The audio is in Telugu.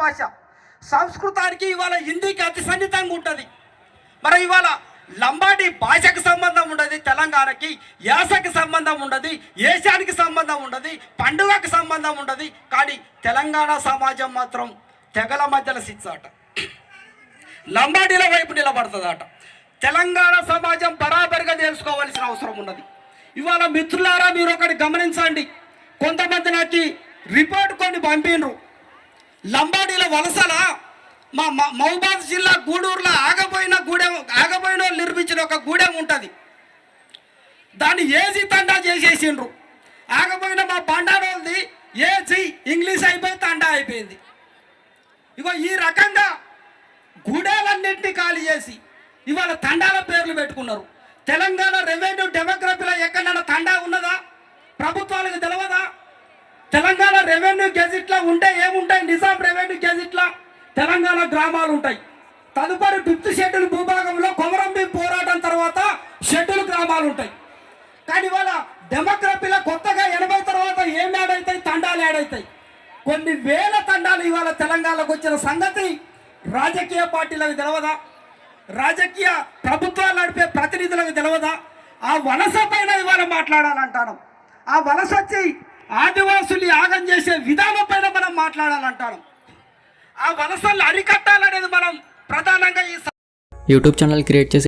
భాష. సంస్కృతానికి ఇవాళ హిందీకి అతి సన్నిహితంగా ఉంటుంది. మరి ఇవాళ లంబాడి భాషకు సంబంధం ఉండదు తెలంగాణకి యాసకి సంబంధం ఉండదు ఏషానికి సంబంధం ఉండదు పండుగకి సంబంధం ఉండదు కానీ తెలంగాణ సమాజం మాత్రం తెగల మధ్యలో సిచ్చాట లంబాడీల వైపు నిలబడుతుందట. తెలంగాణ సమాజం బరాబరిగా తెలుసుకోవాల్సిన అవసరం ఉన్నది. ఇవాళ మిత్రులారా మీరు ఒకటి గమనించండి. కొంతమంది నాకు రిపోర్ట్ కొన్ని పంపినరు. లంబాడీల వలసల మా మహబాద్ జిల్లా గూడూరులో ఆగపోయిన గూడెం ఆగపోయిన వాళ్ళు నిర్మించిన ఒక గూడెం ఉంటుంది. దాన్ని ఏజీ తండా చేసేసిండ్రు. ఆగపోయిన మా బండారోల్ది ఏజీ ఇంగ్లీష్ అయిపోయి తండా అయిపోయింది. ఇగో ఈ రకంగా గూడెలన్నింటినీ ఖాళీ చేసి ఇవాళ తండాల పేర్లు పెట్టుకున్నారు. తెలంగాణ రెవెన్యూ డెమోగ్రఫీలో ఎక్కడైనా తండా ఉన్నదా ప్రభుత్వాలకు తెలవదా తెలంగాణ రెవెన్యూ గెజిట్లా ఉంటే ఏముంటాయి? నిజాం రెవెన్యూ గెజిట్లా? తెలంగాణ గ్రామాలు ఉంటాయి తదుపరి ఫిఫ్త్ షెడ్యూల్ భూభాగంలో కొమరంబి పోరాటం తర్వాత షెడ్యూల్ గ్రామాలు ఉంటాయి కానీ ఇవాళ డెమోగ్రఫీలో కొత్తగా ఎనభై తర్వాత ఏం యాడ్ అవుతాయి తండాలు యాడ్ అవుతాయి కొన్ని వేల తండాలు ఇవాళ తెలంగాణకు వచ్చిన సంగతి రాజకీయ పార్టీలకు తెలవదా? రాజకీయ ప్రభుత్వాలు నడిపే ప్రతినిధులకు తెలవదా? ఆ వలస పైన ఇవాళ మాట్లాడాలంటాను. ఆ వలస వచ్చి ఆదివాసుల్ని యాగం చేసే విధానం పైన మనం మాట్లాడాలంటాను ఆ వలసల్ని అరికట్టాలనేది మనం ప్రధానంగా ఈ యూట్యూబ్ ఛానల్ క్రియేట్ చేసి